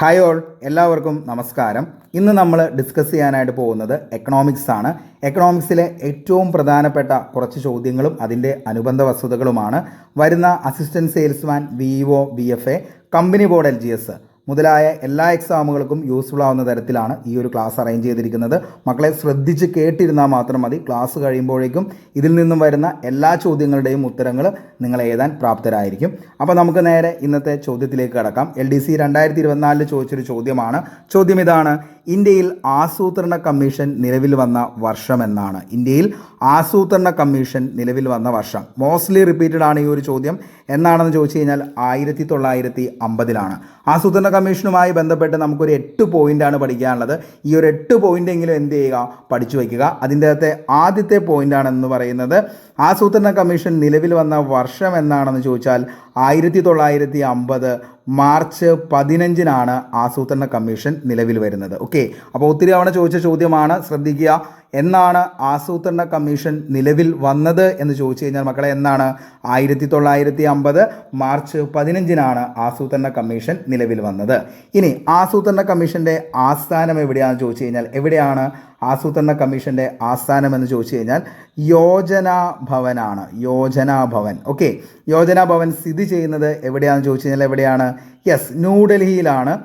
Hi all എല്ലാവർക്കും നമസ്കാരം. ഇന്ന് നമ്മൾ ഡിസ്കസ് ചെയ്യാനായിട്ട് പോകുന്നത് എക്കണോമിക്സ് ആണ്. എക്കണോമിക്സിലെ ഏറ്റവും പ്രധാനപ്പെട്ട കുറച്ച് ചോദ്യങ്ങളും അതിന്റെ അനുബന്ധ വസ്തുതകളുമാണ്. വരുന്ന assistant salesman V E O B F A company board L G S മുതലായ എല്ലാ എക്സാമുകൾക്കും യൂസ്ഫുൾ ആവുന്ന തരത്തിലാണ് ഈ ഒരു ക്ലാസ് അറേഞ്ച് ചെയ്തിരിക്കുന്നത്. മക്കളെ ശ്രദ്ധിച്ച് കേട്ടിരുന്നാൽ മാത്രം മതി. ക്ലാസ് കഴിയുമ്പോഴേക്കും ഇതിൽ നിന്നും വരുന്ന എല്ലാ ചോദ്യങ്ങളുടെയും ഉത്തരങ്ങൾ നിങ്ങൾ എഴുതാൻ പ്രാപ്തരായിരിക്കും. അപ്പോൾ നമുക്ക് നേരെ ഇന്നത്തെ ചോദ്യത്തിലേക്ക് കടക്കാം. എൽ ഡി സി രണ്ടായിരത്തി ഇരുപത്തിനാലിൽ ചോദിച്ചൊരു ചോദ്യമാണ്. ചോദ്യം ഇതാണ്. ഇന്ത്യയിൽ ആസൂത്രണ കമ്മീഷൻ നിലവിൽ വന്ന വർഷം എന്നാണ് ഇന്ത്യയിൽ ആസൂത്രണ കമ്മീഷൻ നിലവിൽ വന്ന വർഷം. മോസ്റ്റ്ലി റിപ്പീറ്റഡ് ആണ് ഈ ഒരു ചോദ്യം. എന്നാണെന്ന് ചോദിച്ചു കഴിഞ്ഞാൽ ആയിരത്തി തൊള്ളായിരത്തി അമ്പതിലാണ് ആസൂത്രണ കമ്മീഷനുമായി ബന്ധപ്പെട്ട് നമുക്കൊരു എട്ട് പോയിന്റാണ് പഠിക്കാനുള്ളത്. ഈ ഒരു എട്ട് പോയിന്റ് എങ്കിലും എന്ത് ചെയ്യുക? പഠിച്ചു വയ്ക്കുക. അതിന്റെ അകത്തെ ആദ്യത്തെ പോയിന്റാണെന്ന് പറയുന്നത് ആസൂത്രണ കമ്മീഷൻ നിലവിൽ വന്ന വർഷം എന്നാണെന്ന് ചോദിച്ചാൽ ആയിരത്തി തൊള്ളായിരത്തി അമ്പത് മാർച്ച് പതിനഞ്ചിനാണ് ആസൂത്രണ കമ്മീഷൻ നിലവിൽ വരുന്നത്. ഓക്കെ അപ്പോൾ ഒത്തിരി തവണ ചോദിച്ച ചോദ്യമാണ് ശ്രദ്ധിക്കുക എന്നാണ് ആസൂത്രണ കമ്മീഷൻ നിലവിൽ വന്നത് എന്ന് ചോദിച്ചു കഴിഞ്ഞാൽ മക്കളെ എന്നാണ്? ആയിരത്തി തൊള്ളായിരത്തി അമ്പത് മാർച്ച് പതിനഞ്ചിനാണ് ആസൂത്രണ കമ്മീഷൻ നിലവിൽ വന്നത്. ഇനി ആസൂത്രണ കമ്മീഷന്റെ ആസ്ഥാനം എവിടെയാണെന്ന് ചോദിച്ചു കഴിഞ്ഞാൽ എവിടെയാണ്? ആസൂത്രണ കമ്മീഷന്റെ ആസ്ഥാനം എന്ന് ചോദിച്ചു കഴിഞ്ഞാൽ യോജന ഭവനാണ്. യോജന ഭവൻ. ഓക്കെ. യോജന ഭവൻ സ്ഥിതി ചെയ്യുന്നത് എവിടെയാണെന്ന് ചോദിച്ചു കഴിഞ്ഞാൽ എവിടെയാണ്? യെസ് ന്യൂഡൽഹിയിലാണ്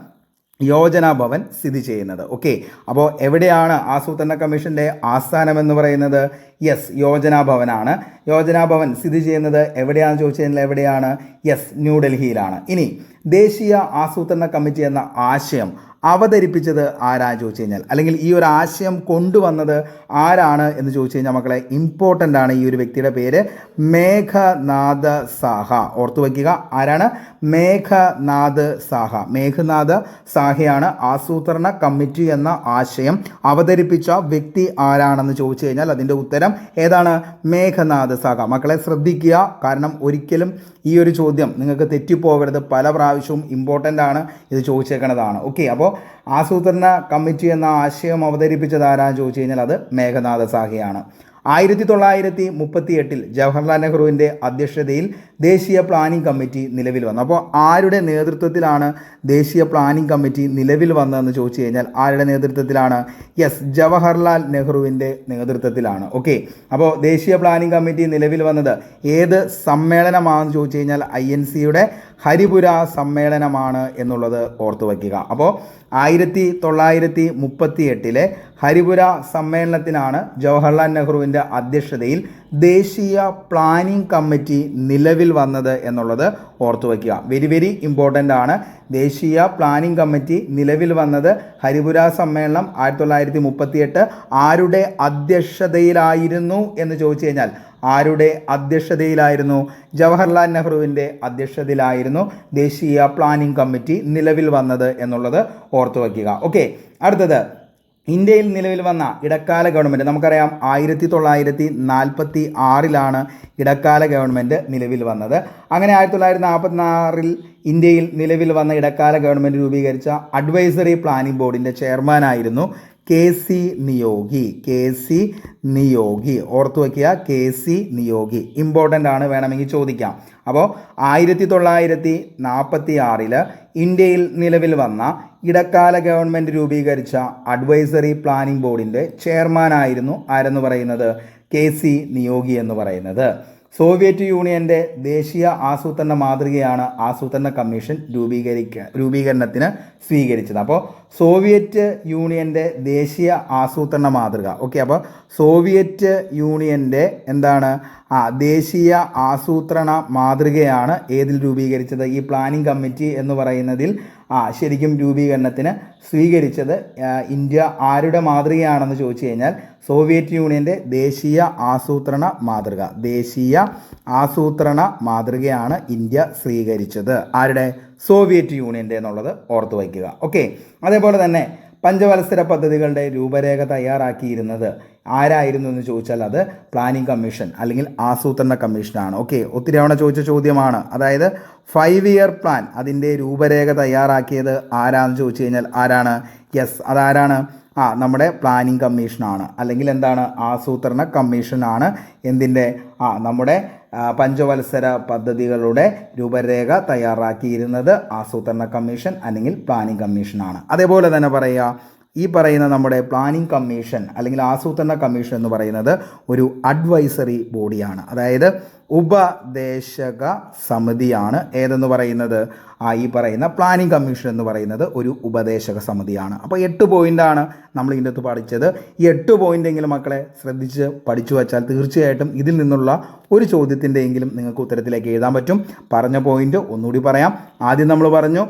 യോജന ഭവൻ സ്ഥിതി ചെയ്യുന്നത്. ഓക്കെ. അപ്പോൾ എവിടെയാണ് ആസൂത്രണ കമ്മീഷന്റെ ആസ്ഥാനം എന്ന് പറയുന്നത്? യെസ് യോജന ഭവനാണ്. യോജന ഭവൻ സ്ഥിതി ചെയ്യുന്നത് എവിടെയാണെന്ന് ചോദിച്ചു കഴിഞ്ഞാൽ എവിടെയാണ്? യെസ് ന്യൂഡൽഹിയിലാണ്. ഇനി ദേശീയ ആസൂത്രണ കമ്മിറ്റി എന്ന ആശയം അവതരിപ്പിച്ചത് ആരാന്ന് ചോദിച്ചു കഴിഞ്ഞാൽ? അല്ലെങ്കിൽ ഈ ഒരു ആശയം കൊണ്ടുവന്നത് ആരാണ് എന്ന് ചോദിച്ചു കഴിഞ്ഞാൽ മക്കളെ ഇമ്പോർട്ടന്റ് ആണ് ഈ ഒരു വ്യക്തിയുടെ പേര് മേഘനാഥ സാഹ. ഓർത്തു വയ്ക്കുക ആരാണ്? മേഘനാഥ് സാഹ. മേഘനാഥ് സാഹയാണ് ആസൂത്രണ കമ്മിറ്റി എന്ന ആശയം അവതരിപ്പിച്ച വ്യക്തി ആരാണെന്ന് ചോദിച്ചു കഴിഞ്ഞാൽ അതിന്റെ ഉത്തരം ഏതാണ്? മേഘനാഥ് സാഹ. മക്കളെ ശ്രദ്ധിക്കുക. കാരണം ഒരിക്കലും ഈ ഒരു ചോദ്യം നിങ്ങൾക്ക് തെറ്റിപ്പോകരുത്. പല പ്രാവശ്യവും ഇമ്പോർട്ടന്റ് ആണ് ഇത് ചോദിച്ചേക്കുന്നതാണ് ഓക്കെ അപ്പോൾ ആസൂത്രണ കമ്മിറ്റി എന്ന ആശയം അവതരിപ്പിച്ചത് ആരാന്ന് ചോദിച്ചു കഴിഞ്ഞാൽ അത് മേഘനാഥ സാഹയാണ്. ആയിരത്തി തൊള്ളായിരത്തി മുപ്പത്തി എട്ടിൽ ജവഹർലാൽ നെഹ്റുവിന്റെ അധ്യക്ഷതയിൽ ദേശീയ പ്ലാനിംഗ് കമ്മിറ്റി നിലവിൽ വന്നു. അപ്പോൾ ആരുടെ നേതൃത്വത്തിലാണ് ദേശീയ പ്ലാനിംഗ് കമ്മിറ്റി നിലവിൽ വന്നതെന്ന് ചോദിച്ചു കഴിഞ്ഞാൽ ആരുടെ നേതൃത്വത്തിലാണ്? യെസ് ജവഹർലാൽ നെഹ്റുവിന്റെ നേതൃത്വത്തിലാണ്. ഓക്കെ. അപ്പോൾ ദേശീയ പ്ലാനിംഗ് കമ്മിറ്റി നിലവിൽ വന്നത് ഏത് സമ്മേളനമാണെന്ന് ചോദിച്ചു കഴിഞ്ഞാൽ ഐ എൻ സിയുടെ ഹരിപുര സമ്മേളനമാണ് എന്നുള്ളത് ഓർത്തു വയ്ക്കുക. അപ്പോൾ ആയിരത്തി തൊള്ളായിരത്തി മുപ്പത്തി എട്ടിലെ ഹരിപുര സമ്മേളനത്തിനാണ് ജവഹർലാൽ നെഹ്റുവിന്റെ അധ്യക്ഷതയിൽ ദേശീയ പ്ലാനിംഗ് കമ്മിറ്റി നിലവിൽ വന്നത് എന്നുള്ളത് ഓർത്തു വയ്ക്കുക. വെരി വെരി ഇമ്പോർട്ടന്റ് ആണ്. ദേശീയ പ്ലാനിംഗ് കമ്മിറ്റി നിലവിൽ വന്നത് ഹരിപുര സമ്മേളനം ആയിരത്തി തൊള്ളായിരത്തി മുപ്പത്തി എട്ട് ആരുടെ അധ്യക്ഷതയിലായിരുന്നു എന്ന് ചോദിച്ചു കഴിഞ്ഞാൽ ആരുടെ അധ്യക്ഷതയിലായിരുന്നു? ജവഹർലാൽ നെഹ്റുവിന്റെ അധ്യക്ഷതയിലായിരുന്നു ദേശീയ പ്ലാനിംഗ് കമ്മിറ്റി നിലവിൽ വന്നത് എന്നുള്ളത് ഓർത്തു വയ്ക്കുക. ഓക്കെ അടുത്തത്. ഇന്ത്യയിൽ നിലവിൽ വന്ന ഇടക്കാല ഗവൺമെന്റ് നമുക്കറിയാം ആയിരത്തി തൊള്ളായിരത്തി നാൽപ്പത്തി ആറിലാണ് ഇടക്കാല ഗവൺമെന്റ് നിലവിൽ വന്നത്. അങ്ങനെ ആയിരത്തി തൊള്ളായിരത്തി നാൽപ്പത്തിനാറിൽ ഇന്ത്യയിൽ നിലവിൽ വന്ന ഇടക്കാല ഗവൺമെന്റ് രൂപീകരിച്ച അഡ്വൈസറി പ്ലാനിംഗ് ബോർഡിന്റെ ചെയർമാനായിരുന്നു K C Niyogi K C Niyogi. ഓർത്തു വയ്ക്കുക കെ സി നിയോഗി. ഇമ്പോർട്ടന്റ് ആണ് വേണമെങ്കിൽ ചോദിക്കാം. അപ്പോൾ ആയിരത്തി തൊള്ളായിരത്തി നാൽപ്പത്തി ആറിൽ ഇന്ത്യയിൽ നിലവിൽ വന്ന ഇടക്കാല ഗവൺമെന്റ് രൂപീകരിച്ച അഡ്വൈസറി പ്ലാനിംഗ് ബോർഡിന്റെ ചെയർമാനായിരുന്നു ആരെന്ന് പറയുന്നത്? കെ സി നിയോഗി എന്ന് പറയുന്നത്. സോവിയറ്റ് യൂണിയന്റെ ദേശീയ ആസൂത്രണ മാതൃകയാണ് ആസൂത്രണ കമ്മീഷൻ രൂപീകരിക്ക രൂപീകരണത്തിന് സ്വീകരിച്ചത്. അപ്പോൾ സോവിയറ്റ് യൂണിയന്റെ ദേശീയ ആസൂത്രണ മാതൃക. ഓക്കെ അപ്പോൾ സോവിയറ്റ് യൂണിയന്റെ എന്താണ്? ആ ദേശീയ ആസൂത്രണ മാതൃകയാണ് ഏതിൽ രൂപീകരിച്ചത്? ഈ പ്ലാനിംഗ് കമ്മിറ്റി എന്ന് പറയുന്നതിൽ ആ ശരിക്കും രൂപീകരണത്തിന് സ്വീകരിച്ചത് ഇന്ത്യ ആരുടെ മാതൃകയാണെന്ന് ചോദിച്ചു കഴിഞ്ഞാൽ സോവിയറ്റ് യൂണിയന്റെ ദേശീയ ആസൂത്രണ മാതൃക. ദേശീയ ആസൂത്രണ മാതൃകയാണ് ഇന്ത്യ സ്വീകരിച്ചത്. ആരുടെ? സോവിയറ്റ് യൂണിയന്റെ എന്നുള്ളത് ഓർത്തു വയ്ക്കുക. ഓക്കെ. അതേപോലെ തന്നെ പഞ്ചവത്സര പദ്ധതികളുടെ രൂപരേഖ തയ്യാറാക്കിയിരുന്നത് ആരായിരുന്നു എന്ന് ചോദിച്ചാൽ അത് പ്ലാനിംഗ് കമ്മീഷൻ അല്ലെങ്കിൽ ആസൂത്രണ കമ്മീഷനാണ്. ഓക്കെ ഒത്തിരി തവണ ചോദിച്ച ചോദ്യമാണ്. അതായത് ഫൈവ് ഇയർ പ്ലാൻ അതിന്റെ രൂപരേഖ തയ്യാറാക്കിയത് ആരാന്ന് ചോദിച്ചു കഴിഞ്ഞാൽ ആരാണ്? യെസ് അതാരാണ്? ആ നമ്മുടെ പ്ലാനിംഗ് കമ്മീഷനാണ്. അല്ലെങ്കിൽ എന്താണ്? ആസൂത്രണ കമ്മീഷനാണ് എന്തിന്റെ? ആ നമ്മുടെ പഞ്ചവത്സര പദ്ധതികളുടെ രൂപരേഖ തയ്യാറാക്കിയിരുന്നത് ആസൂത്രണ കമ്മീഷൻ അല്ലെങ്കിൽ പ്ലാനിംഗ് കമ്മീഷനാണ്. അതേപോലെ തന്നെ പറയുക ഈ പറയുന്ന നമ്മുടെ പ്ലാനിംഗ് കമ്മീഷൻ അല്ലെങ്കിൽ ആസൂത്രണ കമ്മീഷൻ എന്ന് പറയുന്നത് ഒരു അഡ്വൈസറി ബോഡിയാണ് അതായത് ഉപദേശക സമിതിയാണ് ഏതെന്ന് പറയുന്നത്? ആ ഈ പറയുന്ന പ്ലാനിംഗ് കമ്മീഷൻ എന്ന് പറയുന്നത് ഒരു ഉപദേശക സമിതിയാണ്. അപ്പോൾ എട്ട് പോയിന്റാണ് നമ്മൾ ഇതിന്റെ അകത്ത് പഠിച്ചത്. ഈ എട്ട് പോയിന്റെങ്കിലും മക്കളെ ശ്രദ്ധിച്ച് പഠിച്ചു വച്ചാൽ തീർച്ചയായിട്ടും ഇതിൽ നിന്നുള്ള ഒരു ചോദ്യത്തിന്റെ എങ്കിലും നിങ്ങൾക്ക് ഉത്തരത്തിലേക്ക് എഴുതാൻ പറ്റും. പറഞ്ഞ പോയിന്റ് ഒന്നുകൂടി പറയാം. ആദ്യം നമ്മൾ പറഞ്ഞു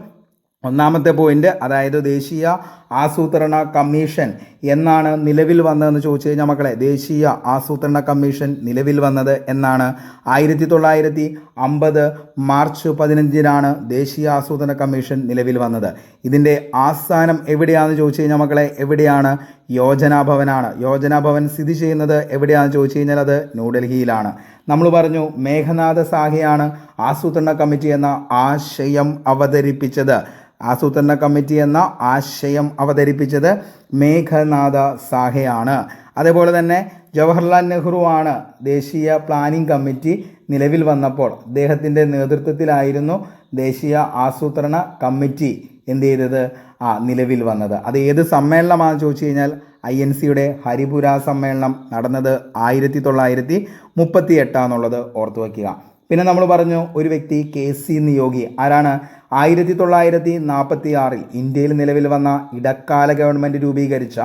ഒന്നാമത്തെ പോയിന്റ് അതായത് ദേശീയ ആസൂത്രണ കമ്മീഷൻ എന്നാണ് നിലവിൽ വന്നതെന്ന് ചോദിച്ചു കഴിഞ്ഞാൽ മക്കളെ ദേശീയ ആസൂത്രണ കമ്മീഷൻ നിലവിൽ വന്നത് എന്നാണ്. ആയിരത്തി തൊള്ളായിരത്തി അമ്പത് മാർച്ച് പതിനഞ്ചിനാണ് ദേശീയ ആസൂത്രണ കമ്മീഷൻ നിലവിൽ വന്നത്. ഇതിന്റെ ആസ്ഥാനം എവിടെയാണെന്ന് ചോദിച്ചു കഴിഞ്ഞാൽ മക്കളെ എവിടെയാണ് യോജനാ ഭവനാണ്. യോജനാ ഭവൻ സ്ഥിതി ചെയ്യുന്നത് എവിടെയാണെന്ന് ചോദിച്ചു കഴിഞ്ഞാൽ അത് ന്യൂഡൽഹിയിലാണ്. നമ്മൾ പറഞ്ഞു മേഘനാഥ സാഹയാണ് ആസൂത്രണ കമ്മിറ്റി എന്ന ആശയം അവതരിപ്പിച്ചത്. ആസൂത്രണ കമ്മിറ്റി എന്ന ആശയം അവതരിപ്പിച്ചത് മേഘനാഥ സാഹയാണ്. അതേപോലെ തന്നെ ജവഹർലാൽ നെഹ്റു ആണ് ദേശീയ പ്ലാനിംഗ് കമ്മിറ്റി നിലവിൽ വന്നപ്പോൾ അദ്ദേഹത്തിന്റെ നേതൃത്വത്തിലായിരുന്നു ദേശീയ ആസൂത്രണ കമ്മിറ്റി എന്ത് ചെയ്തത്? ആ നിലവിൽ വന്നത്. അത് ഏത് സമ്മേളനമാണെന്ന് ചോദിച്ചു കഴിഞ്ഞാൽ ഐ എൻ സിയുടെ ഹരിപുര സമ്മേളനം നടന്നത് ആയിരത്തി തൊള്ളായിരത്തി മുപ്പത്തി എട്ടാന്നുള്ളത് ഓർത്തു വയ്ക്കുക പിന്നെ നമ്മൾ പറഞ്ഞു ഒരു വ്യക്തി കെ സി നിയോഗി ആരാണ്? ആയിരത്തി തൊള്ളായിരത്തി നാൽപ്പത്തി ആറിൽ ഇന്ത്യയിൽ നിലവിൽ വന്ന ഇടക്കാല ഗവൺമെന്റ് രൂപീകരിച്ച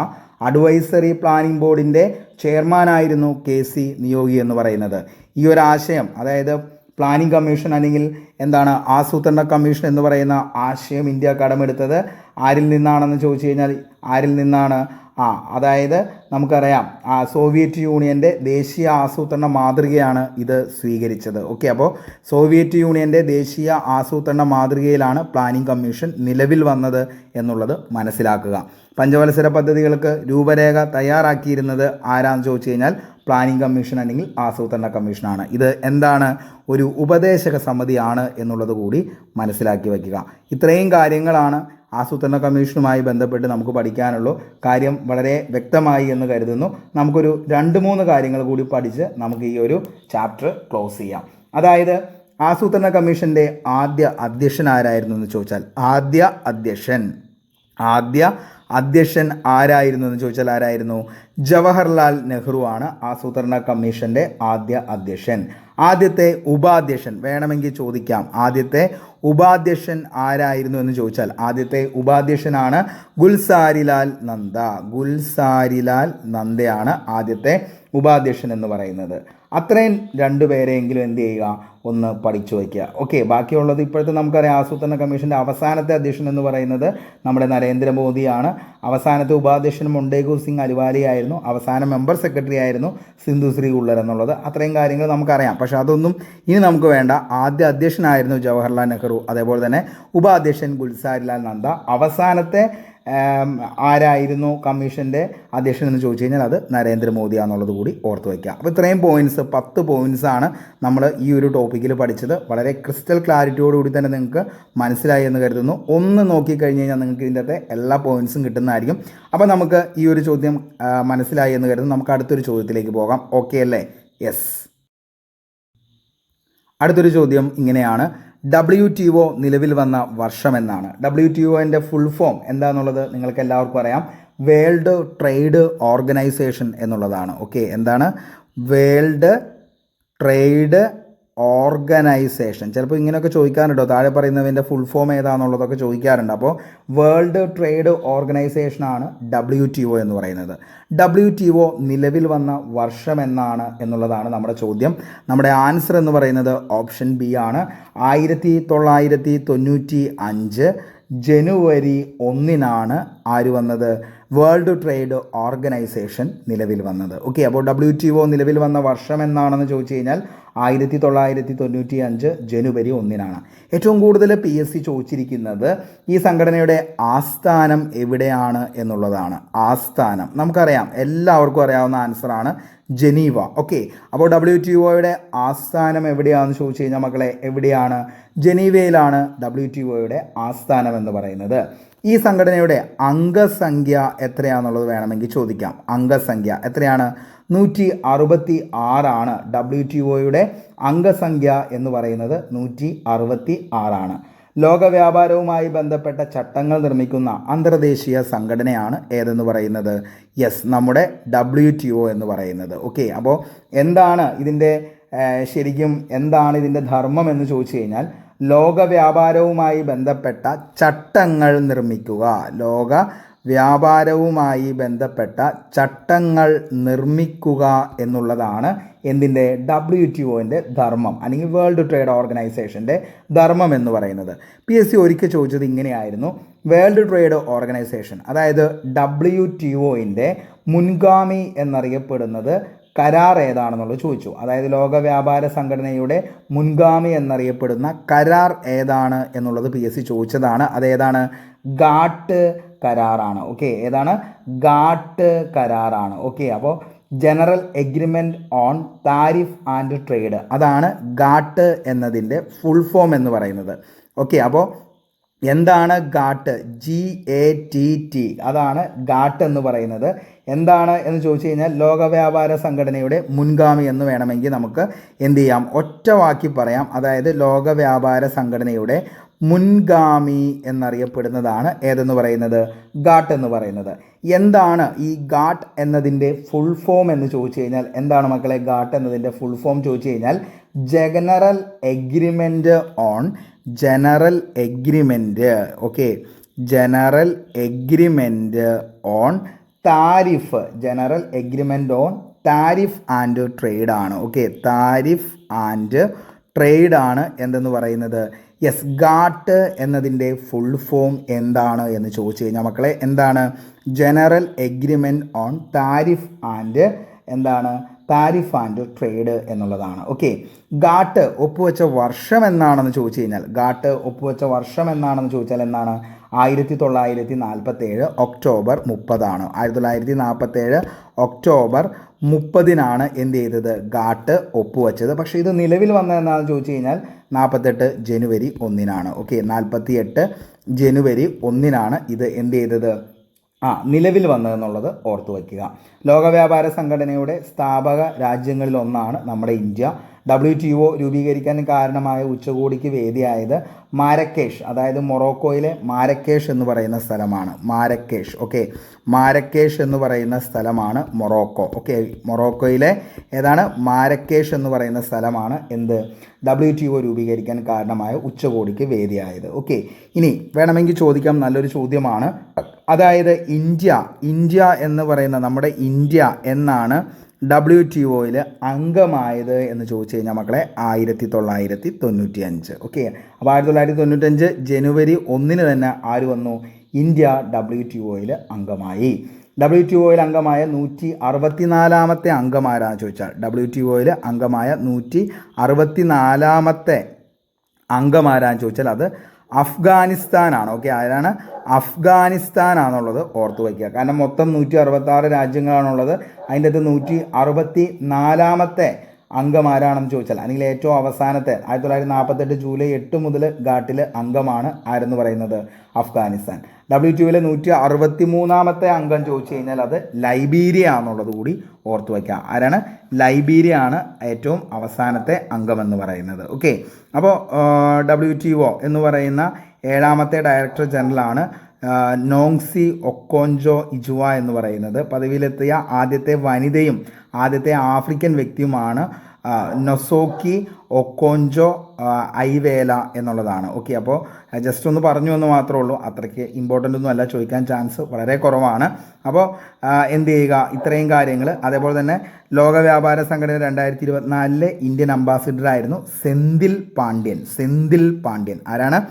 അഡ്വൈസറി പ്ലാനിംഗ് ബോർഡിന്റെ ചെയർമാനായിരുന്നു കെ സി നിയോഗി എന്ന് പറയുന്നത്. ഈ ഒരു ആശയം അതായത് പ്ലാനിംഗ് കമ്മീഷൻ അല്ലെങ്കിൽ എന്താണ് ആസൂത്രണ കമ്മീഷൻ എന്ന് പറയുന്ന ആശയം ഇന്ത്യ കടമെടുത്തത് ആരിൽ നിന്നാണെന്ന് ചോദിച്ചു കഴിഞ്ഞാൽ ആരിൽ നിന്നാണ്? ആ അതായത് നമുക്കറിയാം ആ സോവിയറ്റ് യൂണിയന്റെ ദേശീയ ആസൂത്രണ മാതൃകയാണ് ഇത് സ്വീകരിച്ചത്. ഓക്കെ അപ്പോൾ സോവിയറ്റ് യൂണിയന്റെ ദേശീയ ആസൂത്രണ മാതൃകയിലാണ് പ്ലാനിംഗ് കമ്മീഷൻ നിലവിൽ വന്നത് എന്നുള്ളത് മനസ്സിലാക്കുക. പഞ്ചവത്സര പദ്ധതികൾക്ക് രൂപരേഖ തയ്യാറാക്കിയിരുന്നത് ആരാന്ന് ചോദിച്ചു കഴിഞ്ഞാൽ പ്ലാനിംഗ് കമ്മീഷൻ അല്ലെങ്കിൽ ആസൂത്രണ കമ്മീഷനാണ്. ഇത് എന്താണ്? ഒരു ഉപദേശക സമിതിയാണ് എന്നുള്ളത് കൂടി മനസ്സിലാക്കി വയ്ക്കുക. ഇത്രയും കാര്യങ്ങളാണ് ആസൂത്രണ കമ്മീഷനുമായി ബന്ധപ്പെട്ട് നമുക്ക് പഠിക്കാനുള്ളൂ. കാര്യം വളരെ വ്യക്തമായി എന്ന് കരുതുന്നു. നമുക്കൊരു രണ്ട് മൂന്ന് കാര്യങ്ങൾ കൂടി പഠിച്ച് നമുക്ക് ഈ ഒരു ചാപ്റ്റർ ക്ലോസ് ചെയ്യാം. അതായത് ആസൂത്രണ കമ്മീഷന്റെ ആദ്യ അധ്യക്ഷൻ ആരായിരുന്നു എന്ന് ചോദിച്ചാൽ ആദ്യ അധ്യക്ഷൻ. ആദ്യ അധ്യക്ഷൻ ആരായിരുന്നു എന്ന് ചോദിച്ചാൽ ആരായിരുന്നു? ജവഹർലാൽ നെഹ്റു ആണ് ആസൂത്രണ കമ്മീഷന്റെ ആദ്യ അധ്യക്ഷൻ. ആദ്യത്തെ ഉപാധ്യക്ഷൻ വേണമെങ്കിൽ ചോദിക്കാം. ആദ്യത്തെ ഉപാധ്യക്ഷൻ ആരായിരുന്നു എന്ന് ചോദിച്ചാൽ ആദ്യത്തെ ഉപാധ്യക്ഷനാണ് ഗുൽസാരിലാൽ നന്ദ. ഗുൽസാരിലാൽ നന്ദയാണ് ആദ്യത്തെ ഉപാധ്യക്ഷൻ എന്ന് പറയുന്നത്. അത്രയും രണ്ട് പേരെയെങ്കിലും എന്ത് ചെയ്യുക? ഒന്ന് പഠിച്ചു വയ്ക്കുക. ഓക്കെ ബാക്കിയുള്ളത് ഇപ്പോഴത്തെ നമുക്കറിയാം ആസൂത്രണ കമ്മീഷന്റെ അവസാനത്തെ അധ്യക്ഷൻ എന്ന് പറയുന്നത് നമ്മുടെ നരേന്ദ്രമോദിയാണ്. അവസാനത്തെ ഉപാധ്യക്ഷൻ മൊണ്ടേഗു സിംഗ് അലുവാലി ആയിരുന്നു. അവസാന മെമ്പർ സെക്രട്ടറി ആയിരുന്നു സിന്ധു ശ്രീ ഉള്ളർ എന്നുള്ളത്. അത്രയും കാര്യങ്ങൾ നമുക്കറിയാം. പക്ഷെ അതൊന്നും ഇനി നമുക്ക് വേണ്ട. ആദ്യ അധ്യക്ഷനായിരുന്നു ജവഹർലാൽ നെഹ്റു. അതേപോലെ തന്നെ ഉപാധ്യക്ഷൻ ഗുൽസാരിലാൽ നന്ദ അവസാനത്തെ ആരായിരുന്നു കമ്മീഷന്റെ അധ്യക്ഷൻ എന്ന് ചോദിച്ചു കഴിഞ്ഞാൽ അത് നരേന്ദ്രമോദിയാണെന്നുള്ളത് കൂടി ഓർത്ത് വയ്ക്കുക. അപ്പോൾ ഇത്രയും പോയിന്റ്സ് പത്ത് പോയിന്റ്സ് ആണ് നമ്മൾ ഈ ഒരു ടോപ്പിക്കിൽ പഠിച്ചത്. വളരെ ക്രിസ്റ്റൽ ക്ലാരിറ്റിയോടുകൂടി തന്നെ നിങ്ങൾക്ക് മനസ്സിലായി എന്ന് കരുതുന്നു. ഒന്ന് നോക്കിക്കഴിഞ്ഞ് കഴിഞ്ഞാൽ നിങ്ങൾക്ക് ഇതിന്റെ അകത്തെ എല്ലാ പോയിന്റ്സും കിട്ടുന്നതായിരിക്കും. അപ്പോൾ നമുക്ക് ഈ ഒരു ചോദ്യം മനസ്സിലായി എന്ന് കരുതുന്നു. നമുക്ക് അടുത്തൊരു ചോദ്യത്തിലേക്ക് പോകാം. ഓക്കെ അല്ലേ? യെസ് അടുത്തൊരു ചോദ്യം ഇങ്ങനെയാണ്. ഡബ്ല്യു ടി ഒ നിലവിൽ വന്ന വർഷം എന്നാണ് ഡബ്ല്യു ടി ഒന്റെ ഫുൾ ഫോം എന്താണെന്നുള്ളത് നിങ്ങൾക്ക് എല്ലാവർക്കും അറിയാം. വേൾഡ് ട്രേഡ് ഓർഗനൈസേഷൻ എന്നുള്ളതാണ്. ഓക്കെ എന്താണ്? World trade organisation. ചിലപ്പോൾ ഇങ്ങനെയൊക്കെ ചോദിക്കാറുണ്ടോ താഴെ പറയുന്നതിന്റെ ഫുൾ ഫോം ഏതാണെന്നുള്ളതൊക്കെ ചോദിക്കാറുണ്ട്. അപ്പോൾ വേൾഡ് ട്രേഡ് ഓർഗനൈസേഷനാണ് ഡബ്ല്യു ടി ഒ എന്ന് പറയുന്നത്. ഡബ്ല്യു ടി ഒ നിലവിൽ വന്ന വർഷം എന്നാണ് എന്നുള്ളതാണ് നമ്മുടെ ചോദ്യം. നമ്മുടെ ആൻസർ എന്ന് പറയുന്നത് ഓപ്ഷൻ ബി ആണ്. ആയിരത്തി തൊള്ളായിരത്തി തൊണ്ണൂറ്റി അഞ്ച് ജനുവരി ഒന്നിനാണ് ആര് വന്നത്? വേൾഡ് ട്രേഡ് ഓർഗനൈസേഷൻ നിലവിൽ വന്നത്. ഓക്കെ അപ്പോൾ ഡബ്ല്യു ടി ഒ നിലവിൽ വന്ന വർഷം എന്നാണെന്ന് ചോദിച്ചു കഴിഞ്ഞാൽ ആയിരത്തി തൊള്ളായിരത്തി തൊണ്ണൂറ്റി അഞ്ച് ജനുവരി ഒന്നിനാണ്. ഏറ്റവും കൂടുതൽ പി എസ് സി ചോദിച്ചിരിക്കുന്നത് ഈ സംഘടനയുടെ ആസ്ഥാനം എവിടെയാണ് എന്നുള്ളതാണ്. ആസ്ഥാനം. നമുക്കറിയാം. എല്ലാവർക്കും അറിയാവുന്ന ആൻസറാണ് ജനീവ. ഓക്കെ അപ്പോൾ ഡബ്ല്യു ടി ഒയുടെ ആസ്ഥാനം എവിടെയാണെന്ന് ചോദിച്ചു കഴിഞ്ഞാൽ മക്കളെ എവിടെയാണ്? ജനീവയിലാണ് ഡബ്ല്യു ടി ഒയുടെ ആസ്ഥാനം എന്ന് പറയുന്നത്. ഈ സംഘടനയുടെ അംഗസംഖ്യ എത്രയാണെന്നുള്ളത് വേണമെങ്കിൽ ചോദിക്കാം. അംഗസംഖ്യ. എത്രയാണ്? നൂറ്റി അറുപത്തി ആറാണ് ഡബ്ല്യു ടി ഒയുടെ അംഗസംഖ്യ എന്ന് പറയുന്നത് നൂറ്റി അറുപത്തി ആറാണ് ലോക വ്യാപാരവുമായി ബന്ധപ്പെട്ട ചട്ടങ്ങൾ നിർമ്മിക്കുന്ന അന്തർദേശീയ സംഘടനയാണ് ഏതെന്ന് പറയുന്നത്? യെസ് നമ്മുടെ ഡബ്ല്യു ടി ഒ എന്ന് പറയുന്നത്. ഓക്കെ അപ്പോൾ എന്താണ് ഇതിന്റെ ശരിക്കും എന്താണ് ഇതിന്റെ ധർമ്മം എന്ന് ചോദിച്ചു കഴിഞ്ഞാൽ ലോക വ്യാപാരവുമായി ബന്ധപ്പെട്ട ചട്ടങ്ങൾ നിർമ്മിക്കുക. ലോക വ്യാപാരവുമായി ബന്ധപ്പെട്ട ചട്ടങ്ങൾ നിർമ്മിക്കുക എന്നുള്ളതാണ് എന്തിന്റെ? ഡബ്ല്യു ടി ഒന്റെ ധർമ്മം അല്ലെങ്കിൽ വേൾഡ് ട്രേഡ് ഓർഗനൈസേഷന്റെ ധർമ്മം എന്ന് പറയുന്നത്. പി എസ് സി ഒരിക്കൽ ചോദിച്ചത് ഇങ്ങനെയായിരുന്നു. വേൾഡ് ട്രേഡ് ഓർഗനൈസേഷൻ അതായത് ഡബ്ല്യു ടി ഒന്റെ മുൻഗാമി എന്നറിയപ്പെടുന്നത് കരാർ ഏതാണെന്നുള്ളത് ചോദിച്ചു. അതായത് ലോക വ്യാപാര സംഘടനയുടെ മുൻഗാമി എന്നറിയപ്പെടുന്ന കരാർ ഏതാണ് എന്നുള്ളത് പി എസ് സി ചോദിച്ചതാണ്. അതേതാണ്? ഗാട്ട് കരാറാണ്. ഓക്കെ ഏതാണ്? ഗാട്ട് കരാറാണ്. ഓക്കെ അപ്പോൾ general agreement on tariff and trade. അതാണ് ഗാട്ട് എന്നതിന്റെ ഫുൾ ഫോം എന്ന് പറയുന്നത്. ഓക്കെ അപ്പോൾ എന്താണ് GATT G A T T അതാണ് ഗാട്ട് എന്ന് പറയുന്നത്. എന്താണ് എന്ന് ചോദിച്ചു കഴിഞ്ഞാൽ ലോക വ്യാപാര സംഘടനയുടെ മുൻഗാമി എന്ന് വേണമെങ്കിൽ നമുക്ക് എന്ത് ചെയ്യാം? ഒറ്റ വാക്കി പറയാം. അതായത് ലോകവ്യാപാര സംഘടനയുടെ മുൻഗാമി എന്നറിയപ്പെടുന്നതാണ് ഏതെന്ന് പറയുന്നത്? ഗാട്ട് എന്ന് പറയുന്നത്. എന്താണ് ഈ ഗാട്ട് എന്നതിന്റെ ഫുൾ ഫോം എന്ന് ചോദിച്ചു കഴിഞ്ഞാൽ എന്താണ് മക്കളെ ഗാട്ട് എന്നതിന്റെ ഫുൾ ഫോം ചോദിച്ചു കഴിഞ്ഞാൽ general agreement on general agreement okay general agreement on tariff general agreement on tariff and trade ആണ് ഓക്കെ താരിഫ് ആൻഡ് ട്രേഡ് ആണ് എന്തെന്ന് പറയുന്നത്? യെസ് ഗാട്ട് എന്നതിന്റെ ഫുൾ ഫോം എന്താണ് എന്ന് ചോദിച്ചു കഴിഞ്ഞാൽ മക്കളെ എന്താണ്? General agreement on tariff and എന്താണ്? താരിഫ് ആൻഡ് ട്രേഡ് എന്നുള്ളതാണ്. ഓക്കെ ഗാട്ട് ഒപ്പുവെച്ച വർഷം എന്നാണെന്ന് ചോദിച്ചു കഴിഞ്ഞാൽ ഗാട്ട് ഒപ്പുവെച്ച വർഷം എന്നാണെന്ന് ചോദിച്ചാൽ എന്താണ്? ആയിരത്തി തൊള്ളായിരത്തി നാൽപ്പത്തേഴ് ഒക്ടോബർ മുപ്പതാണ്. ആയിരത്തി തൊള്ളായിരത്തി നാൽപ്പത്തേഴ് ഒക്ടോബർ മുപ്പതിനാണ് എന്ത് ചെയ്തത്? ഗാട്ട് ഒപ്പുവെച്ചത്. പക്ഷേ ഇത് നിലവിൽ വന്നത് ചോദിച്ചു കഴിഞ്ഞാൽ നാൽപ്പത്തെട്ട് ജനുവരി ഒന്നിനാണ്. ഓക്കെ നാൽപ്പത്തി എട്ട് ജനുവരി ഒന്നിനാണ് ഇത് എന്ത് ചെയ്തത്? ആ നിലവിൽ വന്നതെന്നുള്ളത് ഓർത്തു വയ്ക്കുക ലോക വ്യാപാര സംഘടനയുടെ സ്ഥാപക രാജ്യങ്ങളിലൊന്നാണ് നമ്മുടെ ഇന്ത്യ. ഡബ്ല്യു ടി ഒ രൂപീകരിക്കാൻ കാരണമായ ഉച്ചകോടിക്ക് വേദിയായത് മാരക്കേഷ് അതായത് മൊറോക്കോയിലെ മാരക്കേഷ് എന്ന് പറയുന്ന സ്ഥലമാണ്. മാരക്കേഷ് ഓക്കെ മാരക്കേഷ് എന്ന് പറയുന്ന സ്ഥലമാണ് മൊറോക്കോ ഓക്കെ മൊറോക്കോയിലെ ഏതാണ്? മാരക്കേഷ് എന്ന് പറയുന്ന സ്ഥലമാണ് എന്ത്? ഡബ്ല്യു ടി ഒ രൂപീകരിക്കാൻ കാരണമായ ഉച്ചകോടിക്ക് വേദിയായത് ഓക്കെ ഇനി വേണമെങ്കിൽ ചോദിക്കാം നല്ലൊരു ചോദ്യമാണ്. അതായത് ഇന്ത്യ ഇന്ത്യ എന്ന് പറയുന്ന നമ്മുടെ ഇന്ത്യ എന്നാണ് ഡബ്ല്യു ടി ഒയിൽ അംഗമായത് എന്ന് ചോദിച്ചു കഴിഞ്ഞാൽ മക്കളെ ആയിരത്തി തൊള്ളായിരത്തി തൊണ്ണൂറ്റി അഞ്ച് ഓക്കെ അപ്പോൾ ആയിരത്തി തൊള്ളായിരത്തി തൊണ്ണൂറ്റഞ്ച് ജനുവരി ഒന്നിന് തന്നെ ആര് വന്നു? ഇന്ത്യ ഡബ്ല്യു ടി ഒയിൽ അംഗമായി. ഡബ്ല്യു ടി ഒയിൽ അംഗമായ നൂറ്റി അറുപത്തിനാലാമത്തെ അംഗമാരാന്ന് ചോദിച്ചാൽ ഡബ്ല്യു ടി ഒയിൽ അംഗമായ നൂറ്റി അറുപത്തിനാലാമത്തെ അംഗമാരാന്ന് ചോദിച്ചാൽ അത് അഫ്ഗാനിസ്ഥാനാണ്. ഓക്കെ ആരാണ്? അഫ്ഗാനിസ്ഥാനാണുള്ളത്. ഓർത്ത് വയ്ക്കുക. കാരണം മൊത്തം നൂറ്റി അറുപത്തി ആറ് രാജ്യങ്ങളാണുള്ളത്. അതിന്റെ അകത്ത് നൂറ്റി അറുപത്തി നാലാമത്തെ അംഗം ആരാണെന്ന് ചോദിച്ചാൽ അല്ലെങ്കിൽ ഏറ്റവും അവസാനത്തെ ആയിരത്തി തൊള്ളായിരത്തി നാൽപ്പത്തെട്ട് ജൂലൈ എട്ട് മുതൽ ഘാട്ടിൽ അംഗമാണ് ആരെന്ന് പറയുന്നത്? അഫ്ഗാനിസ്ഥാൻ. ഡബ്ല്യു ടിയുവിലെ നൂറ്റി അറുപത്തി മൂന്നാമത്തെ അംഗം ചോദിച്ചു കഴിഞ്ഞാൽ അത് ലൈബീരിയ ആണെന്നുള്ളത് കൂടി ഓർത്തു വയ്ക്കുക ആരാണ്? ലൈബീരിയ ആണ് ഏറ്റവും അവസാനത്തെ അംഗം എന്ന് പറയുന്നത് ഓക്കെ അപ്പോൾ ഡബ്ല്യു ടി ഒ എന്ന് പറയുന്ന ഏഴാമത്തെ ഡയറക്ടർ ജനറലാണ് നോങ്സി ഒക്കോൻജോ ഇജുവ എന്ന് പറയുന്നത്. പദവിയിലെത്തിയ ആദ്യത്തെ വനിതയും ആദ്യത്തെ ആഫ്രിക്കൻ വ്യക്തിയുമാണ് നൊസോക്കി ഒക്കോഞ്ചോ ഐവേല എന്നുള്ളതാണ്. ഓക്കെ അപ്പോൾ ജസ്റ്റ് ഒന്ന് പറഞ്ഞു എന്ന് മാത്രമേ ഉള്ളൂ. അത്രയ്ക്ക് ഇമ്പോർട്ടന്റ് ഒന്നും അല്ല. ചോദിക്കാൻ ചാൻസ് വളരെ കുറവാണ്. അപ്പോൾ എന്ത് ചെയ്യുക? ഇത്രയും കാര്യങ്ങൾ. അതേപോലെ തന്നെ ലോക വ്യാപാര സംഘടന രണ്ടായിരത്തി ഇരുപത്തിനാലിലെ ഇന്ത്യൻ അംബാസിഡർ ആയിരുന്നു സെന്തിൽ പാണ്ഡ്യൻ. സെന്തിൽ പാണ്ഡ്യൻ. ആരാണ്?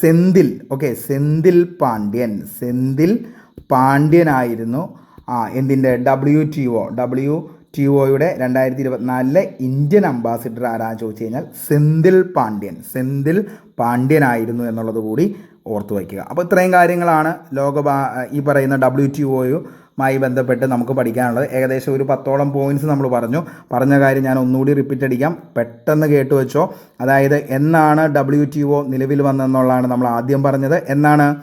സെന്തിൽ. ഓക്കെ സെന്തിൽ പാണ്ഡ്യൻ. സെന്തിൽ പാണ്ഡ്യനായിരുന്നു ആ എന്തിന്റെ? W T O W T ഒയുടെ രണ്ടായിരത്തി ഇരുപത്തിനാലിലെ ഇന്ത്യൻ അംബാസിഡർ ആരാന്ന് ചോദിച്ചു കഴിഞ്ഞാൽ സെന്തിൽ പാണ്ഡ്യൻ. സെന്തിൽ പാണ്ഡ്യനായിരുന്നു എന്നുള്ളത് കൂടി ഓർത്തു വയ്ക്കുക. അപ്പോൾ ഇത്രയും കാര്യങ്ങളാണ് ലോക ഈ പറയുന്ന ഡബ്ല്യു ടി ഒയുമായി ബന്ധപ്പെട്ട് നമുക്ക് പഠിക്കാനുള്ളത്. ഏകദേശം ഒരു പത്തോളം പോയിന്റ്സ് നമ്മൾ പറഞ്ഞു. പറഞ്ഞ കാര്യം ഞാൻ ഒന്നുകൂടി റിപ്പീറ്റ് അടിക്കാം. പെട്ടെന്ന് കേട്ടു വെച്ചോ. അതായത് എന്നാണ് ഡബ്ല്യു ടി ഒ നിലവിൽ വന്നതെന്നുള്ളതാണ് നമ്മൾ ആദ്യം പറഞ്ഞത്. എന്നാണ്?